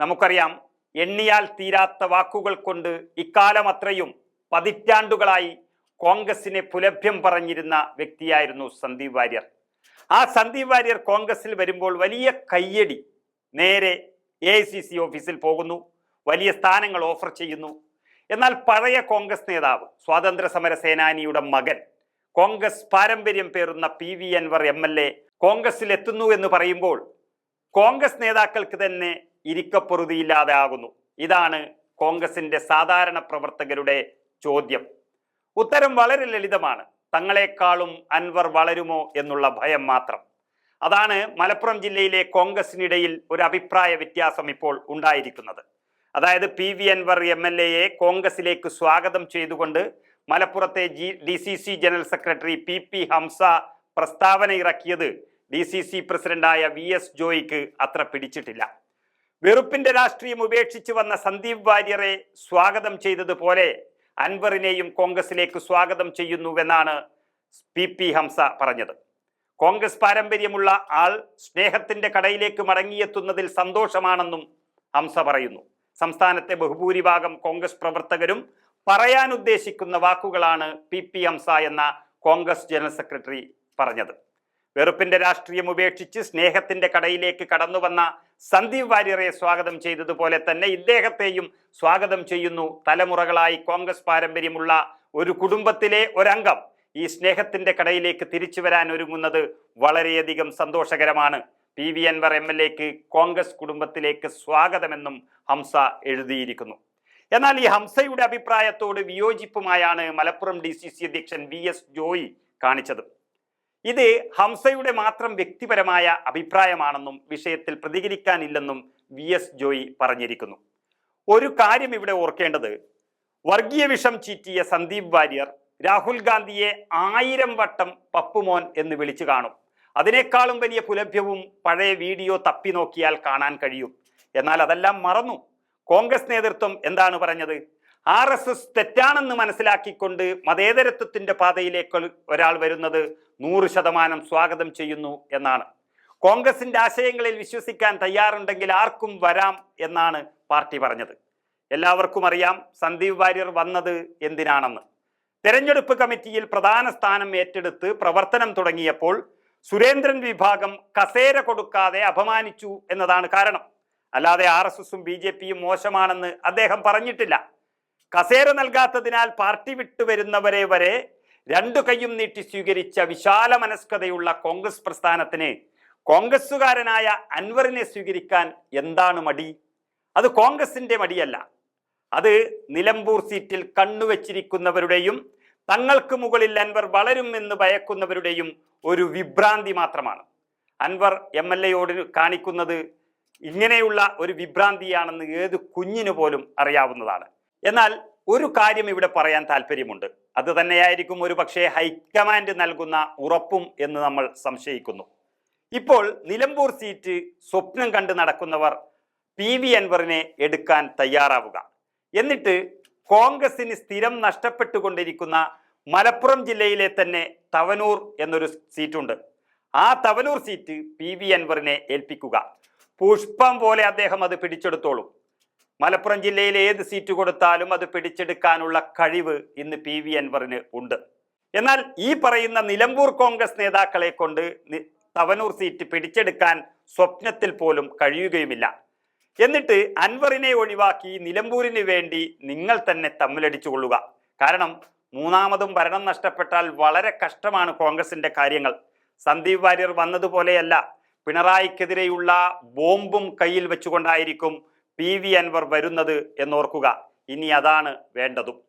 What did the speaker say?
നമുക്കറിയാം എണ്ണിയാൽ തീരാത്ത വാക്കുകൾ കൊണ്ട് ഇക്കാലം അത്രയും പതിറ്റാണ്ടുകളായി കോൺഗ്രസിനെ പുലഭ്യം പറഞ്ഞിരുന്ന വ്യക്തിയായിരുന്നു സന്ദീപ് വാര്യർ. ആ സന്ദീപ് വാര്യർ കോൺഗ്രസിൽ വരുമ്പോൾ വലിയ കയ്യടി നേരെ എ ഓഫീസിൽ പോകുന്നു വലിയ സ്ഥാനങ്ങൾ ഓഫർ ചെയ്യുന്നു. എന്നാൽ പഴയ കോൺഗ്രസ് നേതാവ് സ്വാതന്ത്ര്യ സമര സേനാനിയുടെ മകൻ കോൺഗ്രസ് പാരമ്പര്യം പേറുന്ന P V Anvar M L A കോൺഗ്രസിൽ എത്തുന്നു എന്ന് പറയുമ്പോൾ കോൺഗ്രസ് നേതാക്കൾക്ക് തന്നെ ഇരിക്കപ്പൊറുതിയില്ലാതെ ആകുന്നു ഇതാണ് കോൺഗ്രസിന്റെ സാധാരണ പ്രവർത്തകരുടെ ചോദ്യം. ഉത്തരം വളരെ ലളിതമാണ്. തങ്ങളെക്കാളും അൻവർ വളരുമോ എന്നുള്ള ഭയം മാത്രം. അതാണ് മലപ്പുറം ജില്ലയിലെ കോൺഗ്രസിനിടയിൽ ഒരു അഭിപ്രായ വ്യത്യാസം ഇപ്പോൾ ഉണ്ടായിരിക്കുന്നത്. അതായത് P V Anvar M L എയെ കോൺഗ്രസിലേക്ക് സ്വാഗതം ചെയ്തുകൊണ്ട് മലപ്പുറത്തെ G D C C general secretary P P Hamsa പ്രസ്താവന ഇറക്കിയത് ഡി സി സി പ്രസിഡന്റായ വി എസ് ജോയിക്ക് അത്ര പിടിച്ചിട്ടില്ല. വെറുപ്പിന്റെ രാഷ്ട്രീയം ഉപേക്ഷിച്ചു വന്ന സന്ദീപ് വാര്യരെ സ്വാഗതം ചെയ്തതുപോലെ അൻവറിനെയും കോൺഗ്രസിലേക്ക് സ്വാഗതം ചെയ്യുന്നുവെന്നാണ് പി പി ഹംസ പറഞ്ഞത്. കോൺഗ്രസ് പാരമ്പര്യമുള്ള ആൾ സ്നേഹത്തിന്റെ കടയിലേക്ക് മടങ്ങിയെത്തുന്നതിൽ സന്തോഷമാണെന്നും ഹംസ പറയുന്നു. സംസ്ഥാനത്തെ ബഹുഭൂരിഭാഗം കോൺഗ്രസ് പ്രവർത്തകരും പറയാൻ ഉദ്ദേശിക്കുന്ന വാക്കുകളാണ് പി പി ഹംസ എന്ന കോൺഗ്രസ് ജനറൽ സെക്രട്ടറി പറഞ്ഞത്. വെറുപ്പിന്റെ രാഷ്ട്രീയം ഉപേക്ഷിച്ച് സ്നേഹത്തിന്റെ കടയിലേക്ക് കടന്നുവന്ന സന്ദീപ് വാര്യരെ സ്വാഗതം ചെയ്തതുപോലെ തന്നെ ഇദ്ദേഹത്തെയും സ്വാഗതം ചെയ്യുന്നു തലമുറകളായി കോൺഗ്രസ് പാരമ്പര്യമുള്ള ഒരു കുടുംബത്തിലെ ഒരംഗം. ഈ സ്നേഹത്തിന്റെ കടയിലേക്ക് തിരിച്ചു വരാൻ ഒരുങ്ങുന്നത് വളരെയധികം സന്തോഷകരമാണ്. P V Anvar M L എക്ക് കോൺഗ്രസ് കുടുംബത്തിലേക്ക് സ്വാഗതമെന്നും ഹംസ എഴുതിയിരിക്കുന്നു. എന്നാൽ ഈ ഹംസയുടെ അഭിപ്രായത്തോട് വിയോജിപ്പുമായാണ് മലപ്പുറം ഡി സി സി അധ്യക്ഷൻ വി എസ് ജോയി കാണിച്ചത്. ഇത് ഹംസയുടെ മാത്രം വ്യക്തിപരമായ അഭിപ്രായമാണെന്നും വിഷയത്തിൽ പ്രതികരിക്കാനില്ലെന്നും വി എസ് ജോയി പറഞ്ഞിരിക്കുന്നു. ഒരു കാര്യം ഇവിടെ ഓർക്കേണ്ടത്. വർഗീയ വിഷം ചീറ്റിയ സന്ദീപ് വാര്യർ രാഹുൽ ഗാന്ധിയെ ആയിരം വട്ടം പപ്പുമോൻ എന്ന് വിളിച്ചു കാണും. അതിനേക്കാളും വലിയ പുലഭ്യവും പഴയ വീഡിയോ തപ്പി നോക്കിയാൽ കാണാൻ കഴിയും. എന്നാൽ അതെല്ലാം മറന്നു. കോൺഗ്രസ് നേതൃത്വം എന്താണ് പറഞ്ഞത്? ആർ എസ് എസ് തെറ്റാണെന്ന് മനസ്സിലാക്കിക്കൊണ്ട് മതേതരത്വത്തിന്റെ പാതയിലേക്ക് ഒരാൾ വരുന്നത് നൂറ് ശതമാനം സ്വാഗതം ചെയ്യുന്നു എന്നാണ്. കോൺഗ്രസിന്റെ ആശയങ്ങളിൽ വിശ്വസിക്കാൻ തയ്യാറുണ്ടെങ്കിൽ ആർക്കും വരാം എന്നാണ് പാർട്ടി പറഞ്ഞത്. എല്ലാവർക്കും അറിയാം സന്ദീപ് വാര്യർ വന്നത് എന്തിനാണെന്ന്. തെരഞ്ഞെടുപ്പ് കമ്മിറ്റിയിൽ പ്രധാന സ്ഥാനം ഏറ്റെടുത്ത് പ്രവർത്തനം തുടങ്ങിയപ്പോൾ സുരേന്ദ്രൻ വിഭാഗം കസേര കൊടുക്കാതെ അപമാനിച്ചു എന്നതാണ് കാരണം. അല്ലാതെ ആർ എസ് എസും ബി ജെ പിയും മോശമാണെന്ന് അദ്ദേഹം പറഞ്ഞിട്ടില്ല. കസേര നൽകാത്തതിനാൽ പാർട്ടി വിട്ടുവരുന്നവരെ വരെ രണ്ടു കൈയും നീട്ടി സ്വീകരിച്ച വിശാല മനസ്കതയുള്ള കോൺഗ്രസ് പ്രസ്ഥാനത്തിന് കോൺഗ്രസ്സുകാരനായ അൻവറിനെ സ്വീകരിക്കാൻ എന്താണ് മടി? അത് കോൺഗ്രസിന്റെ മടിയല്ല. അത് നിലമ്പൂർ സീറ്റിൽ കണ്ണുവച്ചിരിക്കുന്നവരുടെയും തങ്ങൾക്ക് മുകളിൽ അൻവർ വളരും എന്ന് ഭയക്കുന്നവരുടെയും ഒരു വിഭ്രാന്തി മാത്രമാണ്. അൻവർ എം എൽ എയോട് കാണിക്കുന്നത് ഇങ്ങനെയുള്ള ഒരു വിഭ്രാന്തിയാണെന്ന് ഏത് കുഞ്ഞിനു പോലും അറിയാവുന്നതാണ്. എന്നാൽ ഒരു കാര്യം ഇവിടെ പറയാൻ താല്പര്യമുണ്ട്. അത് തന്നെയായിരിക്കും ഒരു പക്ഷേ ഹൈക്കമാൻഡ് നൽകുന്ന ഉറപ്പും എന്ന് നമ്മൾ സംശയിക്കുന്നു. ഇപ്പോൾ നിലമ്പൂർ സീറ്റ് സ്വപ്നം കണ്ട് നടക്കുന്നവർ പി വി അൻവറിനെ എടുക്കാൻ തയ്യാറാവുക. എന്നിട്ട് കോൺഗ്രസിന് സ്ഥിരം നഷ്ടപ്പെട്ടുകൊണ്ടിരിക്കുന്ന മലപ്പുറം ജില്ലയിലെ തന്നെ തവനൂർ എന്നൊരു സീറ്റുണ്ട്. ആ തവനൂർ സീറ്റ് പി വി അൻവറിനെ ഏൽപ്പിക്കുക. പുഷ്പം പോലെ അദ്ദേഹം അത് പിടിച്ചെടുത്തോളും. മലപ്പുറം ജില്ലയിൽ ഏത് സീറ്റ് കൊടുത്താലും അത് പിടിച്ചെടുക്കാനുള്ള കഴിവ് ഇന്ന് പി വി അൻവറിന് ഉണ്ട്. എന്നാൽ ഈ പറയുന്ന നിലമ്പൂർ കോൺഗ്രസ് നേതാക്കളെ കൊണ്ട് തവനൂർ സീറ്റ് പിടിച്ചെടുക്കാൻ സ്വപ്നത്തിൽ പോലും കഴിയുകയുമില്ല. എന്നിട്ട് അൻവറിനെ ഒഴിവാക്കി നിലമ്പൂരിന് വേണ്ടി നിങ്ങൾ തന്നെ തമ്മിലടിച്ചു കൊള്ളുക. കാരണം മൂന്നാമതും ഭരണം നഷ്ടപ്പെട്ടാൽ വളരെ കഷ്ടമാണ് കോൺഗ്രസിന്റെ കാര്യങ്ങൾ. സന്ദീപ് വാര്യർ വന്നതുപോലെയല്ല. പിണറായിക്കെതിരെയുള്ള ബോംബും കയ്യിൽ വെച്ചുകൊണ്ടായിരിക്കും പി വി അൻവർ വരുന്നത് എന്നോർക്കുക. ഇനി അതാണ് വേണ്ടതും.